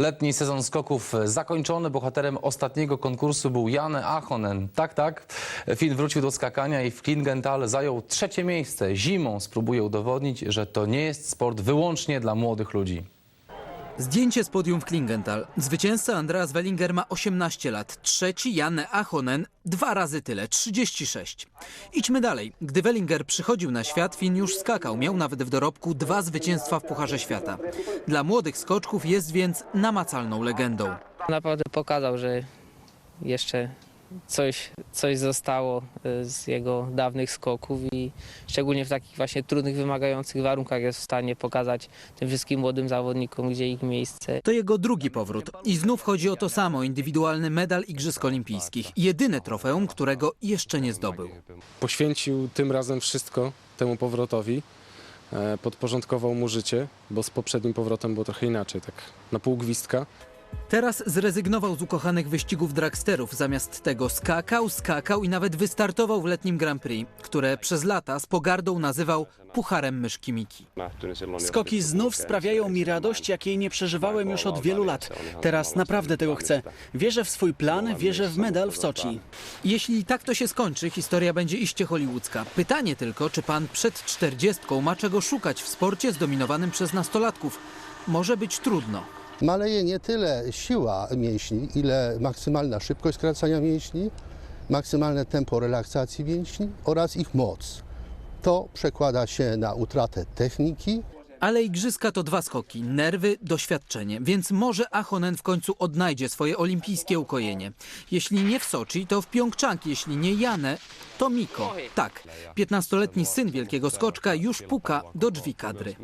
Letni sezon skoków zakończony. Bohaterem ostatniego konkursu był Jan Achonen. Tak, tak. Finn wrócił do skakania i w Klingenthal zajął trzecie miejsce. Zimą spróbuje udowodnić, że to nie jest sport wyłącznie dla młodych ludzi. Zdjęcie z podium w Klingenthal. Zwycięzca Andreas Wellinger ma 18 lat. Trzeci Janne Achonen dwa razy tyle, 36. Idźmy dalej. Gdy Wellinger przychodził na świat, Finn już skakał. Miał nawet w dorobku dwa zwycięstwa w Pucharze Świata. Dla młodych skoczków jest więc namacalną legendą. Naprawdę pokazał, że jeszcze coś, coś zostało y, z jego dawnych skoków i szczególnie w takich właśnie trudnych, wymagających warunkach jest w stanie pokazać tym wszystkim młodym zawodnikom, gdzie ich miejsce. To jego drugi powrót. I znów chodzi o to samo, indywidualny medal Igrzysk Olimpijskich. Jedyne trofeum, którego jeszcze nie zdobył. Poświęcił tym razem wszystko temu powrotowi. e, Podporządkował mu życie, bo z poprzednim powrotem było trochę inaczej, tak na pół gwizdka. Teraz zrezygnował z ukochanych wyścigów dragsterów. Zamiast tego skakał, skakał i nawet wystartował w letnim Grand Prix, które przez lata z pogardą nazywał Pucharem Myszki Miki. Skoki znów sprawiają mi radość, jakiej nie przeżywałem już od wielu lat. Teraz naprawdę tego chcę. Wierzę w swój plan, wierzę w medal w Soczi. Jeśli tak to się skończy, historia będzie iście hollywoodzka. Pytanie tylko, czy pan przed czterdziestką ma czego szukać w sporcie zdominowanym przez nastolatków. Może być trudno. Maleje nie tyle siła mięśni, ile maksymalna szybkość skracania mięśni, maksymalne tempo relaksacji mięśni oraz ich moc. To przekłada się na utratę techniki, Ale igrzyska to dwa skoki, nerwy, doświadczenie, więc może Achonen w końcu odnajdzie swoje olimpijskie ukojenie. Jeśli nie w Soczi, to w Pjongczang, jeśli nie Janę, to Miko. Tak, 15-letni syn wielkiego skoczka już puka do drzwi kadry.